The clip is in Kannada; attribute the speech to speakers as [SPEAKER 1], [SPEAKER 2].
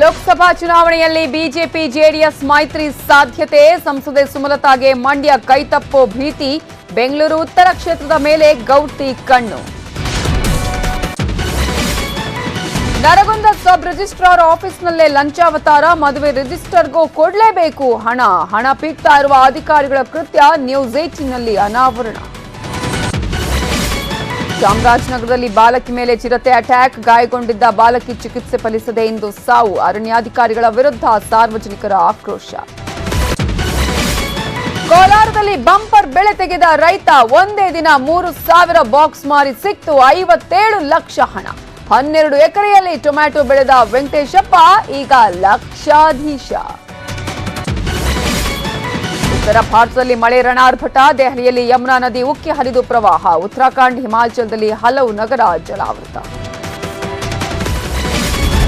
[SPEAKER 1] ಲೋಕಸಭಾ ಚುನಾವಣೆಯಲ್ಲಿ ಬಿಜೆಪಿ, ಜೆಡಿಎಸ್ ಮೈತ್ರಿ ಸಾಧ್ಯತೆ. ಸಂಸದೆ ಸುಮಲತಾಗೆ ಮಂಡ್ಯ ಕೈತಪ್ಪೋ ಭೀತಿ. ಬೆಂಗಳೂರು ಉತ್ತರ ಕ್ಷೇತ್ರದ ಮೇಲೆ ಗೌಟಿ ಕಣ್ಣು. ನರಗುಂದ ಸಬ್ ರಿಜಿಸ್ಟ್ರಾರ್ ಆಫೀಸ್ನಲ್ಲೇ ಲಂಚಾವತಾರ. ಮದುವೆ ರಿಜಿಸ್ಟರ್ಗೂ ಕೊಡಲೇಬೇಕು ಹಣ. ಹಣ ಪೀಕ್ತಾ ಇರುವ ಅಧಿಕಾರಿಗಳ ಕೃತ್ಯ. ನ್ಯೂಸ್ ಏಟಿನಲ್ಲಿ ಅನಾವರಣ. ಚಾಮರಾಜನಗರದಲ್ಲಿ ಬಾಲಕಿ ಮೇಲೆ ಚಿರತೆ ಅಟ್ಯಾಕ್. ಗಾಯಗೊಂಡಿದ್ದ ಬಾಲಕಿ ಚಿಕಿತ್ಸೆ ಫಲಿಸದೆ ಇಂದು ಸಾವು. ಅರಣ್ಯಾಧಿಕಾರಿಗಳ ವಿರುದ್ಧ ಸಾರ್ವಜನಿಕರ ಆಕ್ರೋಶ. ಕೋಲಾರದಲ್ಲಿ ಬಂಪರ್ ಬೆಳೆ ತೆಗೆದ ರೈತ ಒಂದೇ ದಿನ ಮೂರು ಸಾವಿರ ಬಾಕ್ಸ್ ಮಾರಿ ಸಿಕ್ತು, ಐವತ್ತೇಳು ಲಕ್ಷ ಹಣ. ಹನ್ನೆರಡು ಎಕರೆಯಲ್ಲಿ ಟೊಮ್ಯಾಟೊ ಬೆಳೆದ ವೆಂಕಟೇಶಪ್ಪ, ಈಗ ಲಕ್ಷಾಧೀಶ. ಉತ್ತರ ಭಾರತದಲ್ಲಿ ಮಳೆ ರಣಾರ್ಭಟ. ದೆಹಲಿಯಲ್ಲಿ ಯಮುನಾ ನದಿ ಉಕ್ಕಿ ಹರಿದು ಪ್ರವಾಹ. ಉತ್ತರಾಖಂಡ್, ಹಿಮಾಚಲದಲ್ಲಿ ಹಲವು ನಗರ ಜಲಾವೃತ.